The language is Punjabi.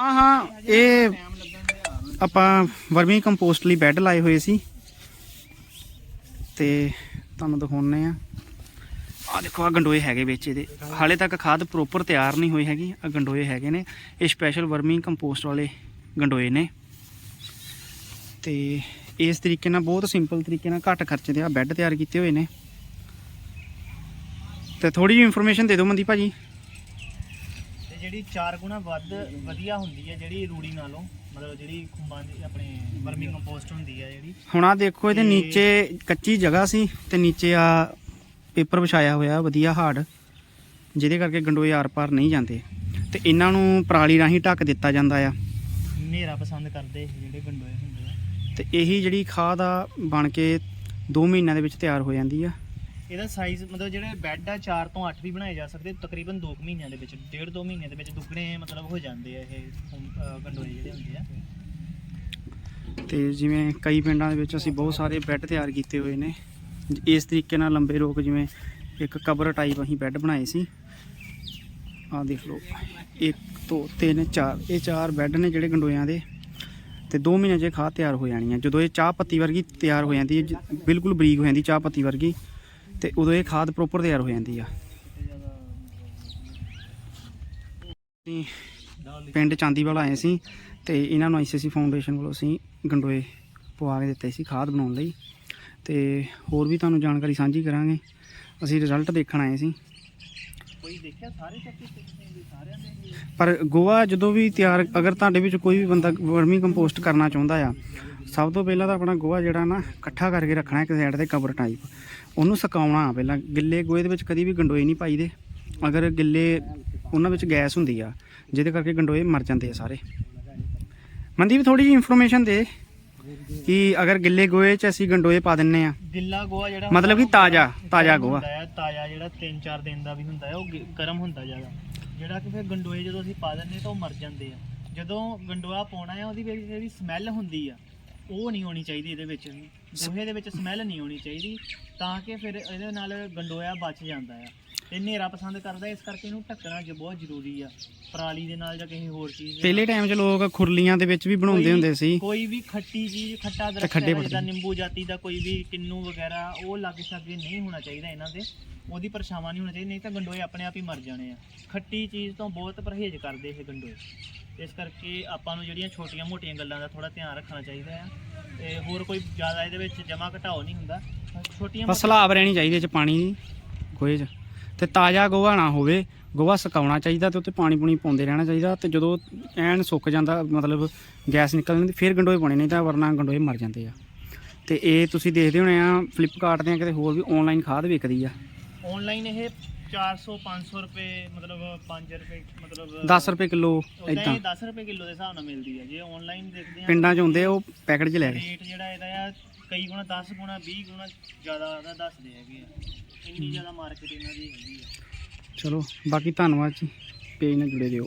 ਹਾਂ ਹਾਂ, ਇਹ ਆਪਾਂ ਵਰਮੀ ਕੰਪੋਸਟ ਲਈ ਬੈੱਡ ਲਾਏ ਹੋਏ ਸੀ। ਤੇ ਤੁਹਾਨੂੰ ਦਿਖਾਉਣੇ ਆ ਆ ਦੇਖੋ ਆ ਗੰਡੋਏ ਹੈਗੇ ਵਿੱਚ ਇਹਦੇ। ਹਾਲੇ ਤੱਕ ਖਾਦ ਪ੍ਰੋਪਰ ਤਿਆਰ ਨਹੀਂ ਹੋਈ ਹੈਗੀ। ਆ ਗੰਡੋਏ ਹੈਗੇ ਨੇ। ਇਹ ਸਪੈਸ਼ਲ ਵਰਮੀ ਕੰਪੋਸਟ ਵਾਲੇ ਗੰਡੋਏ ਨੇ। ਤੇ ਇਸ ਤਰੀਕੇ ਨਾਲ, ਬਹੁਤ ਸਿੰਪਲ ਤਰੀਕੇ ਨਾਲ ਘੱਟ ਖਰਚੇ ਦੇ ਆ ਬੈੱਡ ਤਿਆਰ ਕੀਤੇ ਹੋਏ ਨੇ। ਤੇ ਥੋੜੀ ਜਿਹੀ ਇਨਫੋਰਮੇਸ਼ਨ ਦੇ ਦਿਓ ਮੰਦੀ ਭਾਜੀ। ਤੇ ਜਿਹੜੀ 4 ਗੁਣਾ ਵੱਧ ਵਧੀਆ ਹੁੰਦੀ ਹੈ ਜਿਹੜੀ ਰੂੜੀ ਨਾਲੋਂ ਮਤਲਬ ਜਿਹੜੀ ਖੁੰਬਾਂ ਦੀ ਆਪਣੇ ਵਰਮੀ ਕੰਪੋਸਟ ਹੁੰਦੀ ਹੈ ਜਿਹੜੀ। ਹੁਣ ਆ ਦੇਖੋ ਇਹਦੇ ਨੀਚੇ ਕੱਚੀ ਜਗ੍ਹਾ ਸੀ ਤੇ ਨੀਚੇ ਆ ਪੇਪਰ ਵਿਛਾਇਆ ਹੋਇਆ ਵਧੀਆ ਹਾਰਡ ਜਿਹਦੇ ਕਰਕੇ ਗੰਡੋਏ ਆਰ ਪਾਰ ਨਹੀਂ ਜਾਂਦੇ। ਤੇ ਇਹਨਾਂ ਨੂੰ ਪਰਾਲੀ ਰਾਹੀਂ ਢੱਕ ਦਿੱਤਾ ਜਾਂਦਾ ਆ। ਹਨੇਰਾ ਪਸੰਦ ਕਰਦੇ ਇਹ ਜਿਹੜੇ ਗੰਡੋਏ ਹੁੰਦੇ ਆ। ਤੇ ਇਹੀ ਜਿਹੜੀ ਖਾਦ ਆ ਬਣ ਕੇ 2 ਮਹੀਨਿਆਂ ਦੇ ਵਿੱਚ ਤਿਆਰ ਹੋ ਜਾਂਦੀ ਆ। ਇਹਦਾ ਸਾਈਜ਼ ਮਤਲਬ ਜਿਹੜੇ ਬੈੱਡ ਆ 4 ਤੋਂ 8 ਵੀ ਬਣਾਏ ਜਾ ਸਕਦੇ, ਤਕਰੀਬਨ 2 ਮਹੀਨਿਆਂ ਦੇ ਵਿੱਚ, ਡੇਢ 2 ਮਹੀਨਿਆਂ ਦੇ ਵਿੱਚ ਦੁੱਗਣੇ ਮਤਲਬ ਹੋ ਜਾਂਦੇ ਆ ਇਹ ਗੰਡੋਏ ਜਿਹੜੇ ਹੁੰਦੇ ਆ। ਤੇ ਜਿਵੇਂ ਕਈ ਪਿੰਡਾਂ ਦੇ ਵਿੱਚ ਅਸੀਂ ਬਹੁਤ ਸਾਰੇ ਬੈੱਡ ਤਿਆਰ ਕੀਤੇ ਹੋਏ ਨੇ। ਇਸ ਤਰੀਕੇ ਨਾਲ ਲੰਬੇ ਰੋਕ ਜਿਵੇਂ ਇੱਕ ਕਬਰ ਟਾਈਪ ਅਸੀਂ ਬੈੱਡ ਬਣਾਏ ਸੀ। ਆਹ ਦੇਖ ਲਓ 1 2 3 4 ਇਹ ਚਾਰ ਬੈੱਡ ਨੇ ਜਿਹੜੇ ਗੰਡੋਇਆਂ ਦੇ। ਤੇ 2 ਮਹੀਨੇ 'ਚ ਇਹ ਖਾਦ ਤਿਆਰ ਹੋ ਜਾਣੀ ਹੈ ਜਦੋਂ ਇਹ ਚਾਹ ਪੱਤੀ ਵਰਗੀ ਤਿਆਰ ਹੋ ਜਾਂਦੀ ਹੈ, ਬਿਲਕੁਲ ਬਰੀਕ ਹੋ ਜਾਂਦੀ ਚਾਹ ਪੱਤੀ ਵਰਗੀ ਤੇ ਉਦੋਂ ਇਹ ਖਾਦ ਪ੍ਰੋਪਰ ਤਿਆਰ ਹੋ ਜਾਂਦੀ ਆ। ਪਿੰਡ ਚਾਂਦੀਵਾਲ ਆਏ ਸੀ ਤੇ ਇਹਨਾਂ ਨੂੰ ਆਈਸੀਸੀ ਫਾਊਂਡੇਸ਼ਨ ਵੱਲੋਂ ਅਸੀਂ ਗੰਡੋਏ ਪਵਾ ਕੇ ਦਿੱਤੇ ਸੀ ਖਾਦ ਬਣਾਉਣ ਲਈ। ਤੇ ਹੋਰ ਵੀ ਤੁਹਾਨੂੰ ਜਾਣਕਾਰੀ ਸਾਂਝੀ ਕਰਾਂਗੇ। ਅਸੀਂ ਰਿਜ਼ਲਟ ਦੇਖਣ ਆਏ ਸੀ। ਪਰ ਗੋਆ ਜਦੋਂ ਵੀ ਤਿਆਰ ਅਗਰ ਤੁਹਾਡੇ ਵਿੱਚ ਕੋਈ ਵੀ ਬੰਦਾ ਵਰਮੀ ਕੰਪੋਸਟ ਕਰਨਾ ਚਾਹੁੰਦਾ ਆ ਸਭ ਤੋਂ ਪਹਿਲਾਂ ਤਾਂ ਆਪਣਾ ਗੋਆ ਜਿਹੜਾ ਨਾ ਇਕੱਠਾ ਕਰਕੇ ਰੱਖਣਾ ਇੱਕ ਸਾਈਡ ਤੇ ਕਬਰ ਟਾਈਪ ਉਹਨੂੰ ਸੁਕਾਉਣਾ ਪਹਿਲਾਂ। ਗਿੱਲੇ ਗੋਏ ਦੇ ਵਿੱਚ ਕਦੀ ਵੀ ਗੰਡੋਏ ਨਹੀਂ ਪਾਈਦੇ। ਅਗਰ ਗਿੱਲੇ ਉਹਨਾਂ ਵਿੱਚ ਗੈਸ ਹੁੰਦੀ ਆ ਜਿਹਦੇ ਕਰਕੇ ਗੰਡੋਏ ਮਰ ਜਾਂਦੇ ਆ ਸਾਰੇ। ਮਨਦੀਪ ਥੋੜੀ ਜਿਹੀ ਇਨਫੋਰਮੇਸ਼ਨ ਦੇ ਕਿ ਅਗਰ ਗਿੱਲੇ ਗੋਏ 'ਚ ਅਸੀਂ ਗੰਡੋਏ ਪਾ ਦਿੰਨੇ ਆ। ਗਿੱਲਾ ਗੋਆ ਜਿਹੜਾ ਮਤਲਬ ਕਿ ਤਾਜ਼ਾ- ਤਾਜ਼ਾ ਹੁੰਦਾ ਗੋਆ। ਹੈ, ਤਾਜ਼ਾ ਜਿਹੜਾ 3-4 ਦਿਨ ਦਾ ਵੀ ਹੁੰਦਾ ਹੈ ਉਹ ਗਰਮ ਹੁੰਦਾ ਜ਼ਿਆਦਾ। ਜਿਹੜਾ ਕਿ ਫਿਰ ਗੰਡੋਏ ਜਦੋਂ ਅਸੀਂ ਪਾ ਦਿੰਦੇ ਤਾਂ ਉਹ ਮਰ ਜਾਂਦੇ ਆ। ਜਦੋਂ ਗੰਡੋਆ ਪਾਉਣਾ ਹੈ ਉਹਦੀ ਜਿਹੜੀ ਸਮੈਲ ਹੁੰਦੀ ਆ। ਉਹ ਨਹੀਂ ਹੋਣੀ ਚਾਹੀਦੀ ਇਹਦੇ ਵਿੱਚ ਗੋਹੇ ਦੇ ਵਿੱਚ ਸਮੈਲ ਨਹੀਂ ਹੋਣੀ ਚਾਹੀਦੀ। ਤਾਂ ਕਿ ਫਿਰ ਇਹਦੇ ਨਾਲ ਗੰਡੋਆ ਬਚ ਜਾਂਦਾ ਆ। ਤੇ ਹਨੇਰਾ ਪਸੰਦ ਕਰਦਾ ਇਸ ਕਰਕੇ ਇਹਨੂੰ ਢੱਕਣਾ ਜ ਬਹੁਤ ਜ਼ਰੂਰੀ ਆ। ਪਰਾਲੀ ਦੇ ਨਾਲ ਜਾਂ ਕਿਸੇ ਹੋਰ ਚੀਜ਼ ਦੇ ਪਹਿਲੇ ਟਾਈਮ 'ਚ ਲੋਕ ਖੁਰਲੀਆਂ ਦੇ ਵਿੱਚ ਵੀ ਬਣਾਉਂਦੇ ਹੁੰਦੇ ਸੀ। ਕੋਈ ਵੀ ਖੱਟੀ ਚੀਜ਼ ਖੱਟਾ ਦਰਖਤ ਖੱਡੇ ਹੈ। ਜਿੱਦਾਂ ਨਿੰਬੂ ਜਾਤੀ ਦਾ ਕੋਈ ਵੀ ਕਿੰਨੂ ਵਗੈਰਾ ਉਹ ਲਾਗੇ ਛਾਗੇ ਨਹੀਂ ਹੋਣਾ ਚਾਹੀਦਾ ਇਹਨਾਂ ਦੇ। ਉਹਦੀ ਪਰਛਾਵਾਂ ਨਹੀਂ ਹੋਣਾ ਚਾਹੀਦਾ ਨਹੀਂ ਤਾਂ ਗੰਡੋਏ ਆਪਣੇ ਆਪ ਹੀ ਮਰ ਜਾਣੇ ਆ। ਖੱਟੀ ਚੀਜ਼ ਤੋਂ ਬਹੁਤ ਪਰਹੇਜ਼ ਕਰਦੇ ਇਹ ਗੰਡੋਏ। ਇਸ ਕਰਕੇ ਆਪਾਂ ਨੂੰ ਜਿਹੜੀਆਂ ਛੋਟੀਆਂ ਮੋਟੀਆਂ ਗੱਲਾਂ ਦਾ ਥੋੜਾ ਧਿਆਨ ਰੱਖਣਾ ਚਾਹੀਦਾ ਆ। ਤੇ ਹੋਰ ਕੋਈ ਜ਼ਿਆਦਾ ਇਹਦੇ ਵਿੱਚ ਜਮਾ ਘਟਾਓ ਨਹੀਂ ਹੁੰਦਾ। ਛੋਟੀਆਂ ਬਸ ਸਲਾਬ ਰਹਿਣੀ ਚਾਹੀਦੀ ਇਹ 'ਚ ਪਾਣੀ ਦੀ ਗੋਹੇ 'ਚ। ਤੇ ਤਾਜ਼ਾ ਗੋਹਾ ਨਾ ਹੋਵੇ ਗੋਹਾ ਸੁਕਾਉਣਾ ਚਾਹੀਦਾ ਤੇ ਉੱਤੇ ਪਾਣੀ ਪੂਣੀ ਪਾਉਂਦੇ ਰਹਿਣਾ ਚਾਹੀਦਾ ਤੇ ਜਦੋਂ ਐਨ ਸੁੱਕ ਜਾਂਦਾ ਮਤਲਬ ਗੈਸ ਨਿਕਲ ਜਾਂਦੀ ਫਿਰ ਗੰਡੋਏ ਪਾਉਣੇ ਨਹੀਂ ਤਾਂ ਵਰਨਾ ਗੰਡੋਏ ਮਰ ਜਾਂਦੇ ਆ। ਤੇ ਇਹ ਤੁਸੀਂ ਦੇਖਦੇ ਹੋਣੇ ਆ ਫਲਿੱਪਕਾਰਟ ਤੇ ਕਿਤੇ ਹੋਰ ਵੀ ਆਨਲਾਈਨ ਖਾਦ ਵਿਕਦੀ ਆ। ਆਨਲਾਈਨ ਇਹ 400 500 ਰੁਪਏ ਮਤਲਬ 5 ਰੁਪਏ ਮਤਲਬ 10 ਰੁਪਏ ਕਿਲੋ ਇਦਾਂ ਇਹ 10 ਰੁਪਏ ਕਿਲੋ ਦੇ ਹਿਸਾਬ ਨਾਲ ਮਿਲਦੀ ਹੈ ਜੇ ਆਨਲਾਈਨ ਦੇਖਦੇ ਆ ਪਿੰਡਾਂ 'ਚ ਹੁੰਦੇ ਆ ਉਹ ਪੈਕਟ 'ਚ ਲੈ ਕੇ। ਰੇਟ ਜਿਹੜਾ ਇਹਦਾ ਆ ਕਈ ਗੁਣਾ 10 ਗੁਣਾ 20 ਗੁਣਾ ਜ਼ਿਆਦਾ ਇਹਦਾ ਦੱਸਦੇ ਹੈਗੇ ਆ। ਇੰਨੀ ਜ਼ਿਆਦਾ ਮਾਰਕੀਟ ਇਹਨਾਂ ਦੀ ਹੈਗੀ ਆ। ਚਲੋ ਬਾਕੀ ਧੰਨਵਾਦ ਜੀ। ਪੇਜ ਨਾਲ ਜੁੜੇ ਰਹੋ।